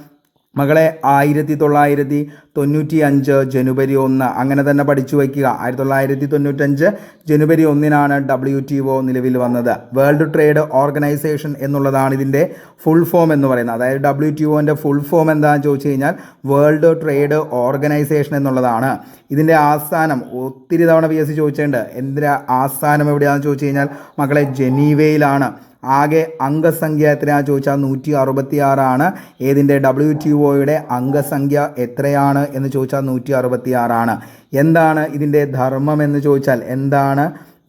മകളെ ആയിരത്തി തൊള്ളായിരത്തി തൊണ്ണൂറ്റി അഞ്ച് ജനുവരി ഒന്ന്. അങ്ങനെ തന്നെ പഠിച്ചു വയ്ക്കുക. ആയിരത്തി തൊള്ളായിരത്തി തൊണ്ണൂറ്റഞ്ച് ജനുവരി ഒന്നിനാണ് ഡബ്ല്യു ടി ഒ നിലവിൽ വന്നത്. വേൾഡ് ട്രേഡ് ഓർഗനൈസേഷൻ എന്നുള്ളതാണ് ഇതിന്റെ ഫുൾ ഫോം എന്ന് പറയുന്നത്. അതായത് ഡബ്ല്യു ടി ഒന്റെ ഫുൾ ഫോം എന്താണെന്ന് ചോദിച്ചു കഴിഞ്ഞാൽ വേൾഡ് ട്രേഡ് ഓർഗനൈസേഷൻ എന്നുള്ളതാണ്. ഇതിന്റെ ആസ്ഥാനം ഒത്തിരി തവണ പി എസ് സി ചോദിച്ചിട്ടുണ്ട്. എന്തിന്റെ ആസ്ഥാനം എവിടെയാണെന്ന് ചോദിച്ചു കഴിഞ്ഞാൽ മക്കളെ ജനീവയിലാണ്. ആകെ അംഗസംഖ്യ എത്രയാണെന്ന് ചോദിച്ചാൽ നൂറ്റി അറുപത്തി ആറാണ് ഏതിന്റെ ഡബ്ല്യു ടി ഒയുടെ അംഗസംഖ്യ എത്രയാണ്? എന്ന് ചോദിച്ചാൽ നൂറ്റി അറുപത്തി ആറാണ് എന്താണ് ഇതിന്റെ ധർമ്മം എന്ന് ചോദിച്ചാൽ എന്താണ്?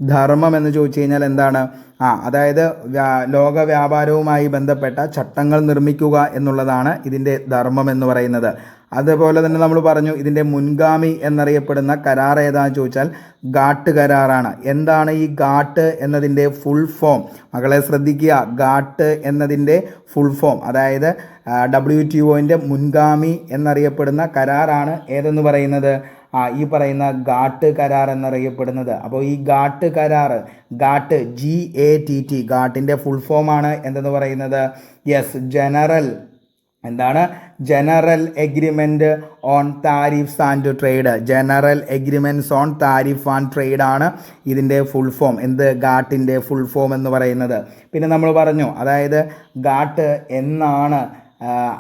ധർമ്മം എന്ന് ചോദിച്ചു കഴിഞ്ഞാൽ എന്താണ്? ആ അതായത് ലോക വ്യാപാരവുമായി ബന്ധപ്പെട്ട ചട്ടങ്ങൾ നിർമ്മിക്കുക എന്നുള്ളതാണ് ഇതിന്റെ ധർമ്മം എന്ന് പറയുന്നത്. അതുപോലെ തന്നെ നമ്മൾ പറഞ്ഞു ഇതിന്റെ മുൻഗാമി എന്നറിയപ്പെടുന്ന കരാർ ഏതാണെന്ന് ചോദിച്ചാൽ ഗാട്ട് കരാറാണ് എന്താണ് ഈ ഗാട്ട് എന്നതിന്റെ ഫുൾ ഫോം മകളെ ശ്രദ്ധിക്കുക. ഗാട്ട് എന്നതിന്റെ ഫുൾ ഫോം അതായത് ഡബ്ല്യു ടി ഒന്റെ മുൻഗാമി എന്നറിയപ്പെടുന്ന കരാറാണ് ഏതെന്ന് പറയുന്നത്? ആ ഈ പറയുന്ന ഗാട്ട് കരാർ എന്നറിയപ്പെടുന്നത്. അപ്പോൾ ഈ ഗാട്ട് കരാർ GATT G A T T ഗാട്ടിന്റെ full ഫോമാണ് എന്തെന്ന് പറയുന്നത്? യെസ് ജനറൽ എന്താണ്? General agreement on tariffs and trade general agreements on tariff and trade ആണ് ഇതിന്റെ ഫുൾ ഫോം എന്ത്? ഗാട്ടിന്റെ ഫുൾ ഫോം എന്ന് പറയുന്നത്. പിന്നെ നമ്മൾ പറഞ്ഞു അതായത് ഗാട്ട് എന്നാണ്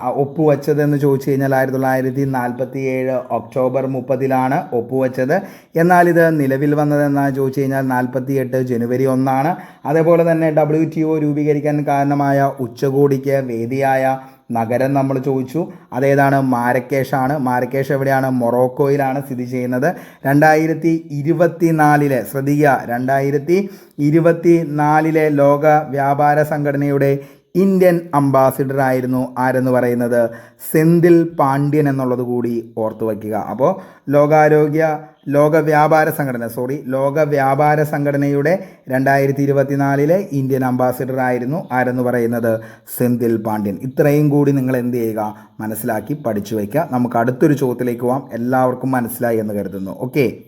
ഒപ്പുവെച്ചതെന്ന് ചോദിച്ചു കഴിഞ്ഞാൽ ആയിരത്തി തൊള്ളായിരത്തി നാൽപ്പത്തി ഏഴ് ഒക്ടോബർ മുപ്പതിലാണ് ഒപ്പുവച്ചത്. എന്നാൽ ഇത് നിലവിൽ വന്നതെന്ന് ചോദിച്ചു കഴിഞ്ഞാൽ നാൽപ്പത്തി എട്ട് ജനുവരി ഒന്നാണ്. അതേപോലെ തന്നെ ഡബ്ല്യു ടി ഒ രൂപീകരിക്കാൻ കാരണമായ ഉച്ചകോടിക്ക് വേദിയായ നഗരം നമ്മൾ ചോദിച്ചു. അതേതാണ് മാരക്കേഷാണ്. മാരക്കേഷ് എവിടെയാണ്? മൊറോക്കോയിലാണ് സ്ഥിതി ചെയ്യുന്നത്. രണ്ടായിരത്തി ഇരുപത്തി നാലിലെ ശ്രദ്ധിക്കുക രണ്ടായിരത്തി ഇരുപത്തി നാലിലെ ലോക വ്യാപാര സംഘടനയുടെ ഇന്ത്യൻ അംബാസിഡർ ആയിരുന്നു ആരെന്ന് പറയുന്നത് സെന്തിൽ പാണ്ഡ്യൻ എന്നുള്ളത് കൂടി ഓർത്തു വയ്ക്കുക. അപ്പോൾ ലോകാരോഗ്യ ലോക വ്യാപാര സംഘടന സോറി ലോക വ്യാപാര സംഘടനയുടെ രണ്ടായിരത്തി ഇരുപത്തിനാലിലെ ഇന്ത്യൻ അംബാസിഡർ ആയിരുന്നു ആരെന്ന് പറയുന്നത് സെന്തിൽ പാണ്ഡ്യൻ. ഇത്രയും കൂടി നിങ്ങൾ എന്ത് ചെയ്യുക? മനസ്സിലാക്കി പഠിച്ചു വയ്ക്കുക. നമുക്ക് അടുത്തൊരു ചോദ്യത്തിലേക്ക് പോവാം. എല്ലാവർക്കും മനസ്സിലായി എന്ന് കരുതുന്നു. ഓക്കെ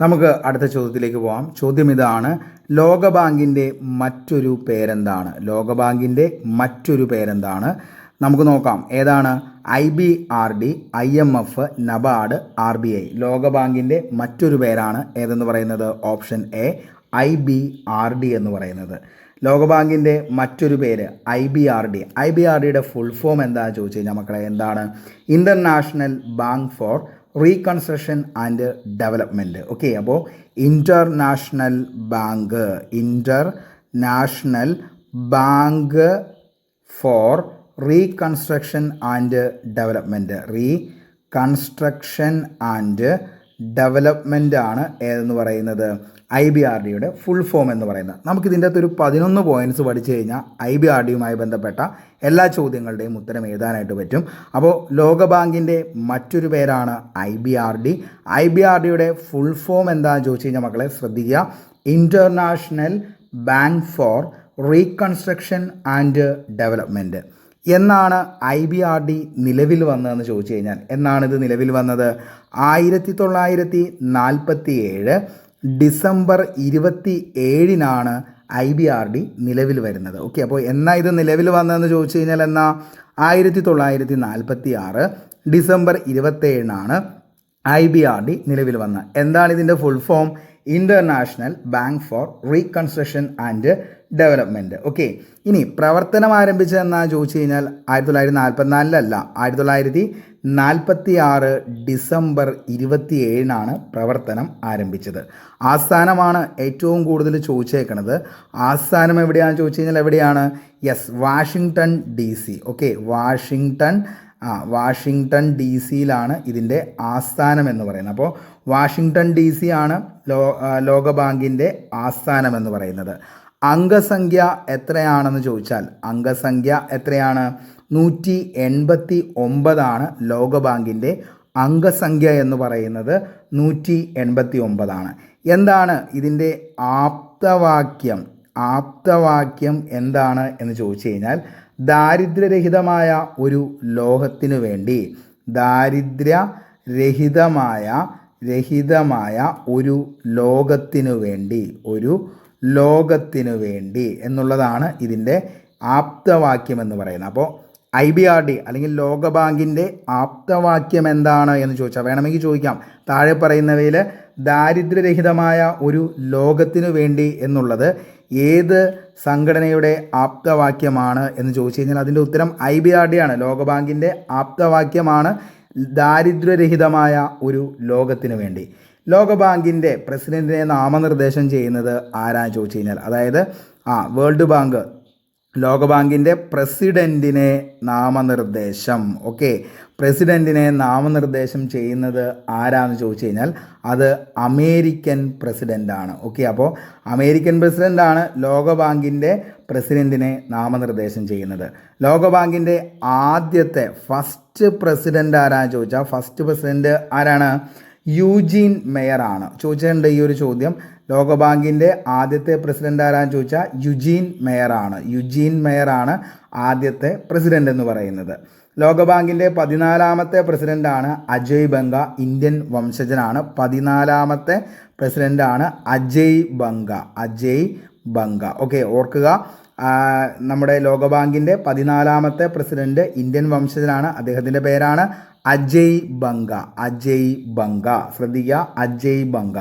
നമുക്ക് അടുത്ത ചോദ്യത്തിലേക്ക് പോകാം ചോദ്യം ഇതാണ്. ലോകബാങ്കിന്റെ മറ്റൊരു പേരെന്താണ്? ലോകബാങ്കിന്റെ മറ്റൊരു പേരെന്താണ്? നമുക്ക് നോക്കാം. ഏതാണ്? I B R D I M F NABARD R B I. ലോകബാങ്കിന്റെ മറ്റൊരു പേരാണ് ഏതെന്ന് പറയുന്നത്? Option A I B R D എന്ന് പറയുന്നത്. ലോകബാങ്കിന്റെ മറ്റൊരു പേര് I B R D. I B R ഡിയുടെ ഫുൾ ഫോം എന്താണെന്ന് ചോദിച്ചു കഴിഞ്ഞാൽ മക്കളെ? എന്താണ്? International bank for reconstruction and development okay അപ്പോൾ international bank international bank for reconstruction and development reconstruction and development ആണ് ഏതെന്ന് പറയുന്നത്? ഐ ബി ആർ ഡിയുടെ ഫുൾ ഫോം എന്ന് പറയുന്നത്. നമുക്കിതിന്റെ അകത്ത് ഒരു പതിനൊന്ന് പോയിന്റ്സ് പഠിച്ചു കഴിഞ്ഞാൽ ഐ ബി ആർ ഡിയുമായി ബന്ധപ്പെട്ട എല്ലാ ചോദ്യങ്ങളുടെയും ഉത്തരം എഴുതാനായിട്ട് പറ്റും. അപ്പോൾ ലോകബാങ്കിന്റെ മറ്റൊരു പേരാണ് I B R D. I B R ഡിയുടെ ഫുൾ ഫോം എന്താണെന്ന് ചോദിച്ചു കഴിഞ്ഞാൽ മക്കളെ ശ്രദ്ധിക്കുക. International bank for reconstruction and development എന്നാണ് ഐ ബി ആർ ഡി നിലവിൽ വന്നതെന്ന് ചോദിച്ചു കഴിഞ്ഞാൽ എന്നാണ് ഇത് നിലവിൽ വന്നത്? ആയിരത്തി തൊള്ളായിരത്തി നാൽപ്പത്തി ഏഴ് ഡിസംബർ ഇരുപത്തി ഏഴിനാണ് ഐ ബി ആർ ഡി നിലവിൽ വരുന്നത്. ഓക്കെ അപ്പോൾ എന്നാ ഇത് നിലവിൽ വന്നതെന്ന് ചോദിച്ചു കഴിഞ്ഞാൽ എന്നാ? ആയിരത്തി തൊള്ളായിരത്തി നാൽപ്പത്തി ആറ് ഡിസംബർ ഇരുപത്തേഴിനാണ് ഐ ബി ആർ ഡി നിലവിൽ വന്നത്. എന്താണ് ഇതിന്റെ full form? International bank for reconstruction and development okay ഇനി പ്രവർത്തനം ആരംഭിച്ചതെന്നാ ചോദിച്ചു കഴിഞ്ഞാൽ ആയിരത്തി തൊള്ളായിരത്തി നാൽപ്പത്തിനാലിലല്ല. ആയിരത്തി തൊള്ളായിരത്തി നാൽപ്പത്തി ആറ് ഡിസംബർ ഇരുപത്തി ഏഴിനാണ് പ്രവർത്തനം ആരംഭിച്ചത്. ആസ്ഥാനമാണ് ഏറ്റവും കൂടുതൽ ചോദിച്ചേക്കണത്. ആസ്ഥാനം എവിടെയാണ് ചോദിച്ചു കഴിഞ്ഞാൽ എവിടെയാണ്? Yes Washington D C okay Washington ആ വാഷിങ്ടൺ ഡി സിയിലാണ് ഇതിന്റെ ആസ്ഥാനം എന്ന് പറയുന്നത്. അപ്പോൾ വാഷിങ്ടൺ ഡി സി ആണ് ലോ ലോകബാങ്കിന്റെ ആസ്ഥാനം എന്ന് പറയുന്നത്. അംഗസംഖ്യ എത്രയാണെന്ന് ചോദിച്ചാൽ അംഗസംഖ്യ എത്രയാണ്? നൂറ്റി എൺപത്തി ഒമ്പതാണ് ലോകബാങ്കിന്റെ അംഗസംഖ്യ എന്ന് പറയുന്നത് നൂറ്റി എൺപത്തി ഒമ്പതാണ് എന്താണ് ഇതിന്റെ ആപ്തവാക്യം? ആപ്തവാക്യം എന്താണ് എന്ന് ചോദിച്ചു കഴിഞ്ഞാൽ ദാരിദ്ര്യരഹിതമായ ഒരു ലോകത്തിനു വേണ്ടി ദാരിദ്ര്യരഹിതമായ രഹിതമായ ഒരു ലോകത്തിനു വേണ്ടി ഒരു ലോകത്തിനു വേണ്ടി എന്നുള്ളതാണ് ഇതിന്റെ ആപ്തവാക്യം എന്ന് പറയുന്നത്. അപ്പോൾ ഐ ബി ആർ ഡി അല്ലെങ്കിൽ ലോകബാങ്കിന്റെ ആപ്തവാക്യം എന്താണ് എന്ന് ചോദിച്ചാൽ വേണമെങ്കിൽ ചോദിക്കാം. താഴെ പറയുന്നവയിൽ ദാരിദ്ര്യരഹിതമായ ഒരു ലോകത്തിനു വേണ്ടി എന്നുള്ളത് ഏത് സംഘടനയുടെ ആപ്തവാക്യമാണ് എന്ന് ചോദിച്ചു കഴിഞ്ഞാൽ അതിന്റെ ഉത്തരം ഐ ബി ആർ ഡി ആണ്. ലോകബാങ്കിന്റെ ആപ്തവാക്യമാണ് ദാരിദ്ര്യരഹിതമായ ഒരു ലോകത്തിനു വേണ്ടി. ലോകബാങ്കിന്റെ പ്രസിഡന്റിനെ നാമനിർദ്ദേശം ചെയ്യുന്നത് ആരാ ചോദിച്ചു കഴിഞ്ഞാൽ അതായത് ആ വേൾഡ് ബാങ്ക്. ലോകബാങ്കിന്റെ പ്രസിഡന്റിനെ നാമനിർദ്ദേശം. ഓക്കെ. പ്രസിഡന്റിനെ നാമനിർദ്ദേശം ചെയ്യുന്നത് ആരാന്ന് ചോദിച്ചു കഴിഞ്ഞാൽ അത് അമേരിക്കൻ പ്രസിഡന്റാണ് ഓക്കെ അപ്പോൾ അമേരിക്കൻ പ്രസിഡന്റാണ് ലോകബാങ്കിന്റെ പ്രസിഡന്റിനെ നാമനിർദ്ദേശം ചെയ്യുന്നത്. ലോകബാങ്കിന്റെ ആദ്യത്തെ ഫസ്റ്റ് പ്രസിഡന്റ് ആരാന്ന് ചോദിച്ചാൽ ഫസ്റ്റ് പ്രസിഡന്റ് ആരാണ്? യൂജീൻ മേയറാണ്. ചോദിച്ചിട്ടുണ്ട് ഈ ഒരു ചോദ്യം. ലോകബാങ്കിന്റെ ആദ്യത്തെ പ്രസിഡന്റ് ആരാന്ന് ചോദിച്ചാൽ യുജീൻ മേയറാണ്. യുജീൻ മേയറാണ് ആദ്യത്തെ പ്രസിഡന്റ് എന്ന് പറയുന്നത്. ലോകബാങ്കിന്റെ പതിനാലാമത്തെ പ്രസിഡന്റാണ് അജയ് ബംഗ ഇന്ത്യൻ വംശജനാണ്. പതിനാലാമത്തെ പ്രസിഡന്റാണ് അജയ് ബംഗ. അജയ് ബംഗ. ഓക്കെ ഓർക്കുക. നമ്മുടെ ലോകബാങ്കിന്റെ പതിനാലാമത്തെ പ്രസിഡന്റ് ഇന്ത്യൻ വംശജനാണ്. അദ്ദേഹത്തിന്റെ പേരാണ് അജയ് ബംഗ അജയ് ബംഗ. ശ്രദ്ധിക്കുക Ajay Banga.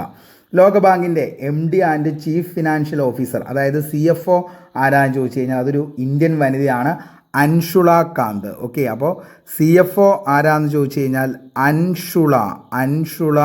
ലോകബാങ്കിന്റെ M D and chief financial officer അതായത് സി എഫ് ഒ ആരാന്ന് ചോദിച്ചു കഴിഞ്ഞാൽ അതൊരു ഇന്ത്യൻ വനിതയാണ് അൻഷുള കാന്ത്. ഓക്കെ അപ്പോൾ സി എഫ് ഒ ആരാന്ന് ചോദിച്ചു കഴിഞ്ഞാൽ അൻഷുള അൻഷുള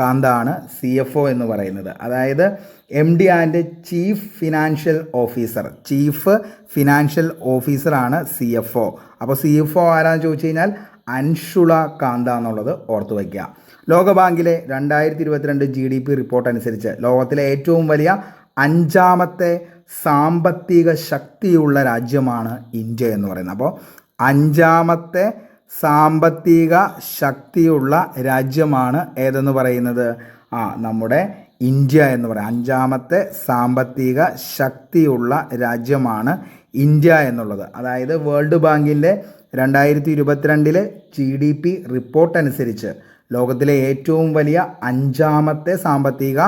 കാന്താണ് സി എഫ് ഒ എന്ന് പറയുന്നത്. അതായത് M D and chief financial officer chief financial ഓഫീസറാണ് സി എഫ് ഒ അപ്പോൾ സി എഫ് ഒ ആരാന്ന് ചോദിച്ചു കഴിഞ്ഞാൽ അൻഷുള കാന്ത എന്നുള്ളത് ഓർത്തു വയ്ക്കുക. ലോകബാങ്കിലെ രണ്ടായിരത്തി ഇരുപത്തിരണ്ട് ജി ഡി പി റിപ്പോർട്ട് അനുസരിച്ച് ലോകത്തിലെ ഏറ്റവും വലിയ അഞ്ചാമത്തെ സാമ്പത്തിക ശക്തിയുള്ള രാജ്യമാണ് ഇന്ത്യ എന്ന് പറയുന്നത്. അപ്പോൾ അഞ്ചാമത്തെ സാമ്പത്തിക ശക്തിയുള്ള രാജ്യമാണ് ഏതെന്ന് പറയുന്നത്? ആ നമ്മുടെ ഇന്ത്യ എന്ന് പറയുന്നത് അഞ്ചാമത്തെ സാമ്പത്തിക ശക്തിയുള്ള രാജ്യമാണ് ഇന്ത്യ എന്നുള്ളത്. അതായത് വേൾഡ് ബാങ്കിന്റെ രണ്ടായിരത്തി ഇരുപത്തിരണ്ടിലെ ജി ഡി പി റിപ്പോർട്ട് അനുസരിച്ച് ലോകത്തിലെ ഏറ്റവും വലിയ അഞ്ചാമത്തെ സാമ്പത്തിക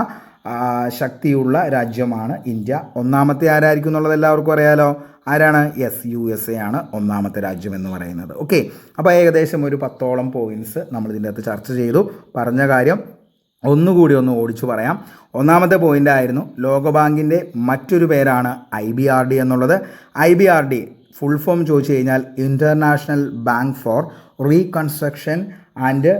ശക്തിയുള്ള രാജ്യമാണ് ഇന്ത്യ. ഒന്നാമത്തെ ആരായിരിക്കും എന്നുള്ളത് എല്ലാവർക്കും അറിയാലോ. ആരാണ്? യെസ് യു എസ് എ ആണ് ഒന്നാമത്തെ രാജ്യം എന്ന് പറയുന്നത്. ഓക്കെ അപ്പോൾ ഏകദേശം ഒരു പത്തോളം പോയിന്റ്സ് നമ്മൾ ഇതിന്റെ അകത്ത് ചർച്ച ചെയ്തു. പറഞ്ഞ കാര്യം ഒന്നുകൂടി ഒന്ന് ഓടിച്ചു പറയാം. ഒന്നാമത്തെ പോയിന്റ് ആയിരുന്നു ലോകബാങ്കിന്റെ മറ്റൊരു പേരാണ് ഐ ബി ആർ ഡി എന്നുള്ളത്. I B R D full form ചോദിച്ചു കഴിഞ്ഞാൽ international bank for reconstruction and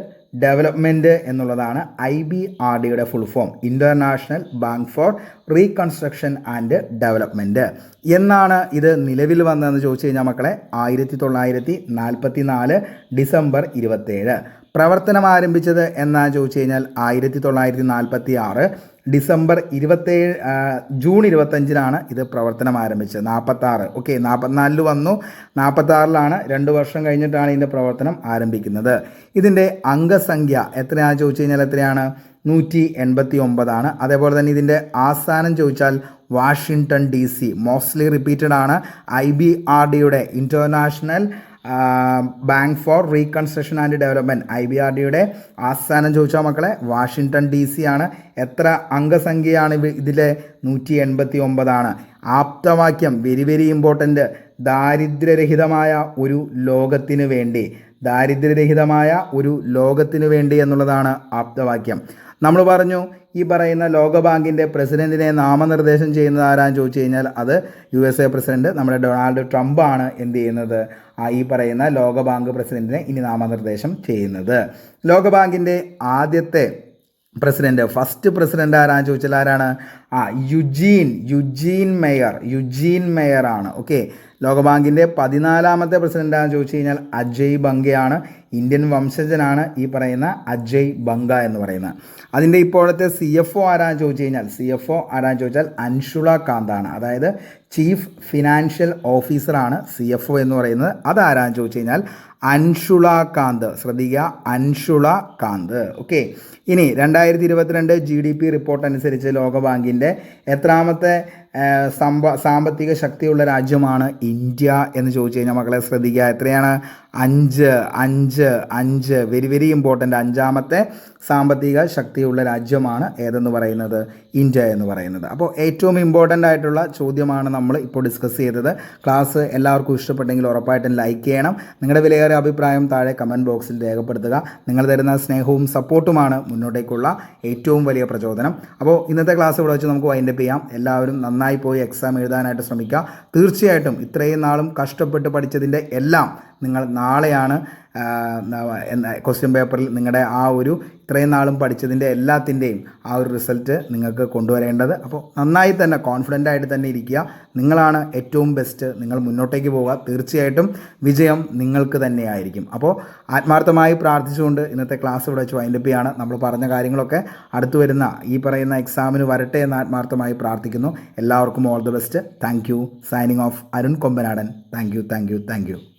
development എന്നുള്ളതാണ് ഐ ബി ആർ ഡിയുടെ full form international bank for reconstruction and development എന്നാണ് ഇത് നിലവിൽ വന്നതെന്ന് ചോദിച്ചു കഴിഞ്ഞാൽ മക്കളെ ആയിരത്തി തൊള്ളായിരത്തി നാൽപ്പത്തി നാല് ഡിസംബർ ഇരുപത്തേഴ് പ്രവർത്തനം ആരംഭിച്ചത് എന്നാ ചോദിച്ചു കഴിഞ്ഞാൽ ആയിരത്തി തൊള്ളായിരത്തി നാൽപ്പത്തി ആറ് ഡിസംബർ ഇരുപത്തേഴ് ജൂൺ ഇരുപത്തഞ്ചിനാണ് ഇത് പ്രവർത്തനം ആരംഭിച്ചത്. നാൽപ്പത്താറ് ഓക്കെ നാൽപ്പത്തിനാലിൽ വന്നു. നാൽപ്പത്താറിലാണ് രണ്ട് വർഷം കഴിഞ്ഞിട്ടാണ് ഇതിന്റെ പ്രവർത്തനം ആരംഭിക്കുന്നത്. ഇതിന്റെ അംഗസംഖ്യ എത്രയാണെന്ന് ചോദിച്ചു കഴിഞ്ഞാൽ എത്രയാണ്? നൂറ്റി എൺപത്തി ഒമ്പതാണ് അതേപോലെ തന്നെ ഇതിന്റെ ആസ്ഥാനം ചോദിച്ചാൽ Washington D C. Mostly repeated ആണ്. ഐ ബി ആർ ഡിയുടെ international bank for reconstruction and development I B R ഡിയുടെ ആസ്ഥാനം ചോദിച്ചാൽ മക്കളെ വാഷിങ്ടൺ ഡി സി ആണ്. എത്ര അംഗസംഖ്യയാണ് ഇതിലെ നൂറ്റി എൺപത്തി ഒമ്പതാണ് ആപ്തവാക്യം വെരി വെരി ഇമ്പോർട്ടന്റ് ദാരിദ്ര്യരഹിതമായ ഒരു ലോകത്തിന് വേണ്ടി. ദാരിദ്ര്യരഹിതമായ ഒരു ലോകത്തിന് വേണ്ടി എന്നുള്ളതാണ് ആപ്തവാക്യം. നമ്മൾ പറഞ്ഞു ഈ പറയുന്ന ലോകബാങ്കിന്റെ പ്രസിഡന്റിനെ നാമനിർദ്ദേശം ചെയ്യുന്നത് ആരാന്ന് ചോദിച്ചു കഴിഞ്ഞാൽ അത് യു എസ് എ പ്രസിഡന്റ് നമ്മുടെ ഡൊണാൾഡ് ട്രംപ് ആണ് എന്ത് ചെയ്യുന്നത്? ഈ പറയുന്ന ലോകബാങ്ക് പ്രസിഡന്റിനെ ഇനി നാമനിർദ്ദേശം ചെയ്യുന്നത്. ലോകബാങ്കിന്റെ ആദ്യത്തെ പ്രസിഡന്റ് ഫസ്റ്റ് പ്രസിഡന്റ് ആരാന്ന് ചോദിച്ചാൽ ആരാണ്? ആ Eugene Eugene Meyer Eugene Meyer ആണ്. ഓക്കെ ലോകബാങ്കിന്റെ പതിനാലാമത്തെ പ്രസിഡന്റ് ആണെന്ന് ചോദിച്ചു കഴിഞ്ഞാൽ അജയ് ബംഗയാണ്. ഇന്ത്യൻ വംശജനാണ് ഈ പറയുന്ന അജയ് ബംഗ എന്ന് പറയുന്നത്. അതിന്റെ ഇപ്പോഴത്തെ സി എഫ് ഒ ആരാന്ന് ചോദിച്ചു കഴിഞ്ഞാൽ സി എഫ് ഒ ആരാന്ന് ചോദിച്ചാൽ അൻഷുള കാന്താണ്. അതായത് ചീഫ് ഫിനാൻഷ്യൽ ഓഫീസറാണ് സി എഫ് ഒ എന്ന് പറയുന്നത്. അത് ആരാ ചോദിച്ചു കഴിഞ്ഞാൽ അൻഷുള കാന്ത്. ശ്രദ്ധിക്കുക അൻഷുള കാന്ത്. ഓക്കെ. ഇനി രണ്ടായിരത്തി ഇരുപത്തിരണ്ട് ജി ഡി പി റിപ്പോർട്ട് അനുസരിച്ച് ലോകബാങ്കിന്റെ എത്രാമത്തെ സമ്പ സാമ്പത്തിക ശക്തിയുള്ള രാജ്യമാണ് ഇന്ത്യ എന്ന് ചോദിച്ചു കഴിഞ്ഞാൽ മക്കളെ ശ്രദ്ധിക്കുക എത്രയാണ്? അഞ്ച് അഞ്ച് അഞ്ച്. വെരി വെരി ഇമ്പോർട്ടന്റ് അഞ്ചാമത്തെ സാമ്പത്തിക ശക്തിയുള്ള രാജ്യമാണ് ഏതെന്ന് പറയുന്നത്? ഇന്ത്യ എന്ന് പറയുന്നത്. അപ്പോൾ ഏറ്റവും ഇമ്പോർട്ടന്റ് ആയിട്ടുള്ള ചോദ്യമാണ് നമ്മൾ ഇപ്പോൾ ഡിസ്കസ് ചെയ്തത്. ക്ലാസ് എല്ലാവർക്കും ഇഷ്ടപ്പെട്ടെങ്കിൽ ഉറപ്പായിട്ടും ലൈക്ക് ചെയ്യണം. നിങ്ങളുടെ വിലയേറിയ അഭിപ്രായം താഴെ കമന്റ് ബോക്സിൽ രേഖപ്പെടുത്തുക. നിങ്ങൾ തരുന്ന സ്നേഹവും സപ്പോർട്ടുമാണ് മുന്നോട്ടേക്കുള്ള ഏറ്റവും വലിയ പ്രചോദനം. അപ്പോൾ ഇന്നത്തെ ക്ലാസ് ഇവിടെ വെച്ച് നമുക്ക് വൈൻഡപ്പ് ചെയ്യാം. എല്ലാവരും നന്നായി പോയി എക്സാം എഴുതാനായിട്ട് ശ്രമിക്കുക. തീർച്ചയായിട്ടും ഇത്രയും നാളും കഷ്ടപ്പെട്ട് പഠിച്ചതിന്റെ എല്ലാം നിങ്ങൾ നാളെയാണ് ക്വസ്റ്റ്യൻ പേപ്പറിൽ നിങ്ങളുടെ ആ ഒരു ഇത്രയും നാളും പഠിച്ചതിന്റെ എല്ലാത്തിന്റെയും ആ ഒരു റിസൾട്ട് നിങ്ങൾക്ക് കൊണ്ടുവരേണ്ടത്. അപ്പോൾ നന്നായി തന്നെ കോൺഫിഡന്റ് ആയിട്ട് തന്നെ ഇരിക്കുക. നിങ്ങളാണ് ഏറ്റവും ബെസ്റ്റ് നിങ്ങൾ മുന്നോട്ടേക്ക് പോവുക. തീർച്ചയായിട്ടും വിജയം നിങ്ങൾക്ക് തന്നെയായിരിക്കും. അപ്പോൾ ആത്മാർത്ഥമായി പ്രാർത്ഥിച്ചുകൊണ്ട് ഇന്നത്തെ ക്ലാസ് ഇവിടെ വെച്ച് വൈൻഡപ്പ് ചെയ്യാണ്. നമ്മൾ പറഞ്ഞ കാര്യങ്ങളൊക്കെ അടുത്തു വരുന്ന ഈ പറയുന്ന എക്സാമിന് വരട്ടെ എന്ന് ആത്മാർത്ഥമായി പ്രാർത്ഥിക്കുന്നു. എല്ലാവർക്കും all the best thank you signing off Arun Kombanadan. Thank you thank you thank you